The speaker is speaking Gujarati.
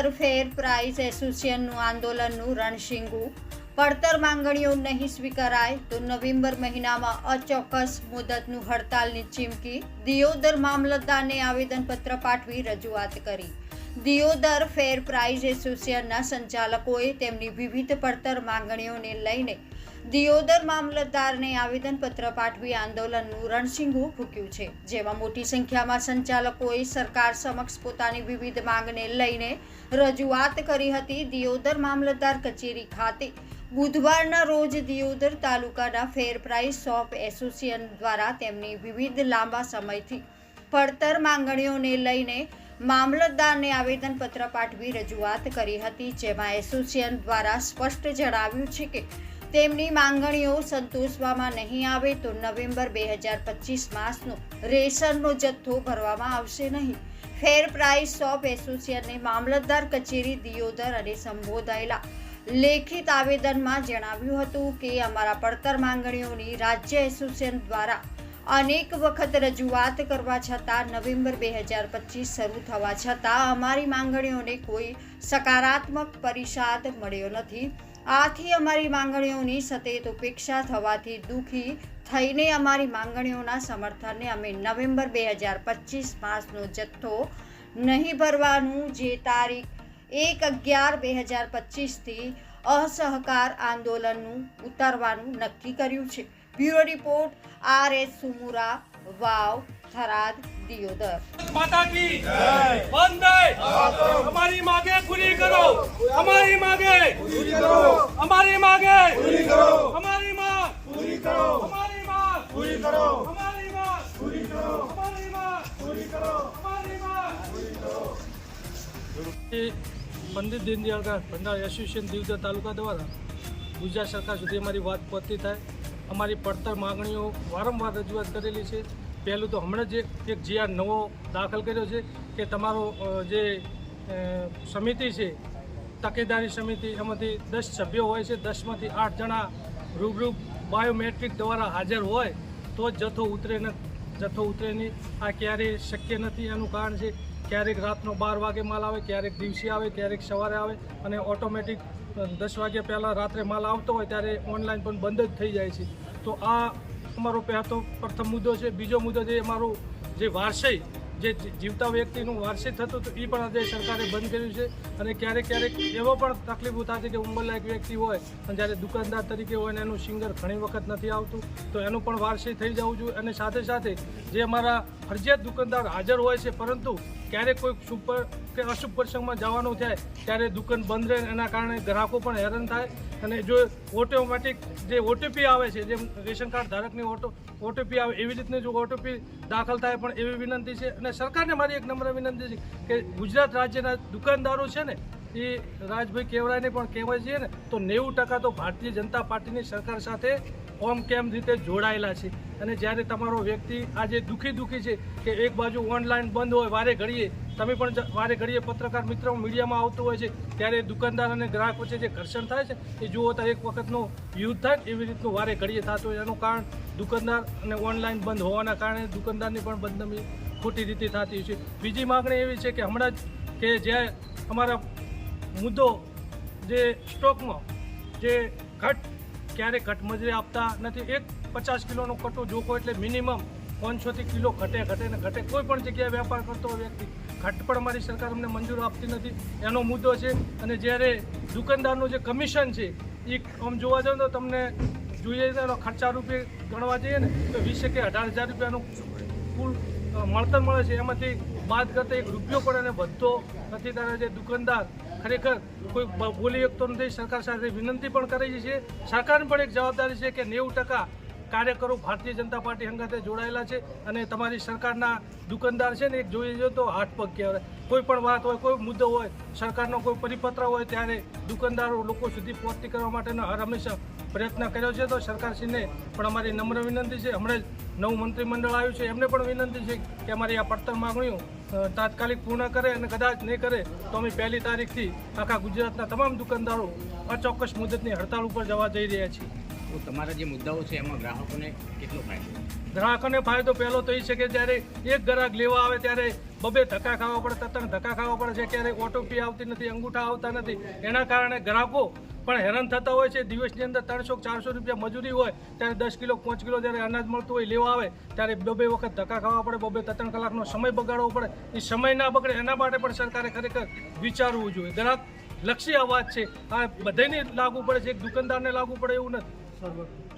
દિયોદર ફેર પ્રાઇઝ એસોસિએશનનું આંદોલનનું રણશીંગું. પડતર માંગણીઓ નહીં સ્વીકારાય તો નવેમ્બર મહિનામાં અચોક્કસ મુદતનું હડતાલની ચીમકી. દિયોદર મામલતદારને આવેદનપત્ર પાઠવી રજૂઆત કરી. દિયોદર ફેર પ્રાઇઝ એસોસિએશનના સંચાલકોએ તેમની વિવિધ પડતર માંગણીઓને લઈને દિયોદર મામલતદારને આવેદનપત્ર પાઠવી આંદોલનનું રણસિંગું ફૂક્યું છે, જેમાં મોટી સંખ્યામાં સંચાલકોએ સરકાર સમક્ષ પોતાની વિવિધ માંગને લઈને રજૂઆત કરી હતી દિયોદર મામલતદાર કચેરી ખાતે. બુધવારના રોજ દિયોદર તાલુકાના ફેર પ્રાઇસ શોપ એસોસિએશન દ્વારા તેમની વિવિધ લાંબા સમયથી પડતર માંગણીઓને લઈને મામલતદારને આવેદનપત્ર પાઠવી રજૂઆત કરી હતી, જેમાં એસોસિએશન દ્વારા સ્પષ્ટ જણાવ્યું છે કે તેમની માંગણીઓ સંતોષવામાં નહીં આવે તો નવેમ્બર બે હજાર પચીસ માસનો રેશનનો જથ્થો ભરવામાં આવશે નહીં. ફેર પ્રાઇસ ઓફ એસોસિએશને મામલતદાર કચેરી દિયોદર અને સંબોધાયેલા લેખિત આવેદનમાં જણાવ્યું હતું કે અમારા પડતર માંગણીઓની રાજ્ય એસોસિએશન દ્વારા અનેક વખત રજૂઆત કરવા છતાં નવેમ્બર બે હજાર પચીસ શરૂ થવા છતાં અમારી માંગણીઓને કોઈ સકારાત્મક પરિષાદ મળ્યો નથી. આથી અમારી માંગણીઓની સતત ઉપેક્ષા થવાથી દુઃખી થઈને અમારી માંગણીઓના સમર્થને અમે નવેમ્બર બે હજાર પચીસ માસનો જથ્થો નહીં ભરવાનું જે તારીખ એક અગિયાર બે હજાર પચીસથી અસહકાર આંદોલનનું ઉતારવાનું નક્કી કર્યું છે. બ્યુરો રિપોર્ટ, આર એસ સુમુરા, વાવ, થરાદ, દિયોદર માતા કી બંધ અમારી માગે પૂરી કરો અમારી માગે. પૂરી કરો અમારી માગે. પૂરી કરો અમારી માંગ. પૂરી કરો અમારી માંગ. પૂરી કરો અમારી માંગ. પૂરી કરો અમારી માંગ. પૂરી કરો અમારી માંગ. પંડિત દીનદયાળ ભંડાર એસોસિએશન દિવદર તાલુકા દ્વારા ગુજરાત સરકાર સુધી અમારી વાત પહોંચતી થાય. અમારી પડતર માગણીઓ વારંવાર રજૂઆત કરેલી છે. પહેલું તો હમણાં જ એક જીઆર નવો દાખલ કર્યો છે કે તમારો જે સમિતિ છે તકેદારી સમિતિ એમાંથી દસ સભ્યો હોય છે, દસમાંથી આઠ જણા રૂબરૂ બાયોમેટ્રિક દ્વારા હાજર હોય, તો જથ્થો ઉતરે ન, જથ્થો ઉતરે નહીં. આ ક્યારેય શક્ય નથી એનું કારણ છે, ક્યારેક રાતનો બાર વાગે માલ આવે, ક્યારેક દિવસે આવે, ક્યારેક સવારે આવે, અને ઓટોમેટિક દસ વાગ્યા પહેલાં રાત્રે માલ આવતો હોય ત્યારે ઓનલાઈન પણ બંધ જ થઈ જાય છે. તો આ અમારો પહેલો, પ્રથમ મુદ્દો છે. બીજો મુદ્દો જે અમારો જે વારસઈ, જે જીવતા વ્યક્તિનું વાર્ષિક થતું હતું એ પણ આજે સરકારે બંધ કર્યું છે. અને ક્યારેક ક્યારેક એવો પણ તકલીફો છે કે ઉંમરલાયક વ્યક્તિ હોય અને જ્યારે દુકાનદાર તરીકે હોય અને એનું સિંગર ઘણી વખત નથી આવતું, તો એનું પણ વારસી થઈ જવું જોઈએ. અને સાથે સાથે જે અમારા ફરજિયાત દુકાનદાર હાજર હોય છે, પરંતુ ક્યારેક કોઈ શુભ કે અશુભ પ્રસંગમાં જવાનું થાય, ત્યારે દુકાન બંધ રહે એના કારણે ગ્રાહકો પણ હેરાન થાય. અને જો ઓટોમેટિક જે ઓટીપી આવે છે, જેમ રેશન કાર્ડ ધારકની ઓટો ઓટીપી આવે, એવી રીતની જો ઓટીપી દાખલ થાય પણ એવી વિનંતી છે. અને સરકારને મારી એક નમ્ર વિનંતી છે કે ગુજરાત રાજ્યના દુકાનદારો છે ને એ રાજભાઈ કેવડાને પણ કહેવાય છે ને, તો નેવું ટકા તો ભારતીય જનતા પાર્ટીની સરકાર સાથે ઓમ કેમ રીતે જોડાયેલા છે? અને જ્યારે તમારો વ્યક્તિ આજે દુઃખી દુઃખી છે કે એક બાજુ ઓનલાઈન બંધ હોય, વારે ઘડીએ, તમે પણ વારે ઘડીએ પત્રકાર મિત્રો મીડિયામાં આવતું હોય છે, ત્યારે દુકાનદાર અને ગ્રાહક વચ્ચે જે ઘર્ષણ થાય છે, એ જુઓ તો એક વખતનો યુદ્ધ થાય એવી રીતનું વારે ઘડીએ થતું હોય એનું કારણ દુકાનદાર અને ઓનલાઈન બંધ હોવાના કારણે દુકાનદારની પણ બદનામી ખોટી રીતે થતી છે. બીજી માગણી એવી છે કે હમણાં જ કે જે અમારા મુદ્દો જે સ્ટોકમાં જે ઘટ ક્યારે ઘટ મજૂરી આપતા નથી. એક પચાસ કિલોનો કટો જોખો એટલે મિનિમમ પાંચસોથી કિલો ઘટે ઘટે ને ઘટે. કોઈ પણ જગ્યાએ વેપાર કરતો વ્યક્તિ. ઘટ પણ અમારી સરકાર અમને મંજૂર આપતી નથી. એનો મુદ્દો છે. અને જ્યારે દુકાનદારનું જે કમિશન છે એ આમ જોવા જાવ તો તમને જોઈએ તો ખર્ચા રૂપે ગણવા જઈએ ને, તો વીસ કે અઢાર હજાર રૂપિયાનું કુલ મળતર મળે છે. એમાંથી બાદ કરતા એક રૂપિયો પણ એને વધતો નથી. ત્યારે જે દુકાનદાર ખરેખર કોઈ બોલી શકતો નથી, સરકાર સાથે વિનંતી પણ કરી છે. સરકારની પણ એક જવાબદારી છે કે નેવું ટકા કાર્યકરો ભારતીય જનતા પાર્ટી સંગાતે જોડાયેલા છે અને તમારી સરકારના દુકાનદાર છે ને એક જોઈએ જો તો હાથ પગ કહેવાય. કોઈ પણ વાત હોય, કોઈ મુદ્દો હોય, સરકારનો કોઈ પરિપત્ર હોય ત્યારે દુકાનદારો લોકો સુધી પહોંચતી કરવા માટેનો હર હંમેશા પ્રયત્ન કર્યો છે. તો સરકારશ્રીને પણ અમારી નમ્ર વિનંતી છે. હમણાં જ નવું મંત્રીમંડળ આવ્યું છે એમને પણ વિનંતી છે કે અમારી આ પડતર માગણીઓ તાત્કાલિક પૂર્ણ કરે અને કદાચ નહીં કરે તો અમે પહેલી તારીખથી આખા ગુજરાતના તમામ દુકાનદારો અચોક્કસ મુદતની હડતાળ ઉપર જવા જઈ રહ્યા છીએ. તો તમારા જે મુદ્દાઓ છે એમાં ગ્રાહકોને કેટલો ફાયદો? ગ્રાહકોને ફાયદો પહેલો તો એ છે કે જ્યારે એક ગ્રાહક લેવા આવે ત્યારે બબે ધક્કા ખાવા પડે તત્ણ ધક્કા ખાવા પડે છે ક્યારેક ઓટોપી આવતી નથી અંગૂઠા આવતા નથી. એના કારણે ગ્રાહકો પણ હેરાન થતા હોય છે. દિવસની અંદર ત્રણસો ચારસો રૂપિયા મજૂરી હોય, ત્યારે દસ કિલો, પાંચ કિલો જ્યારે અનાજ મળતું હોય લેવા આવે, ત્યારે બબે વખત ધક્કા ખાવા પડે બબે ત્રણ કલાકનો સમય બગાડવો પડે. એ સમય ના બગડે, એના માટે પણ સરકારે ખરેખર વિચારવું જોઈએ. ગ્રાહક લક્ષી આ વાત છે. આ બધાને લાગુ પડે છે. એક દુકાનદારને લાગુ પડે એવું નથી.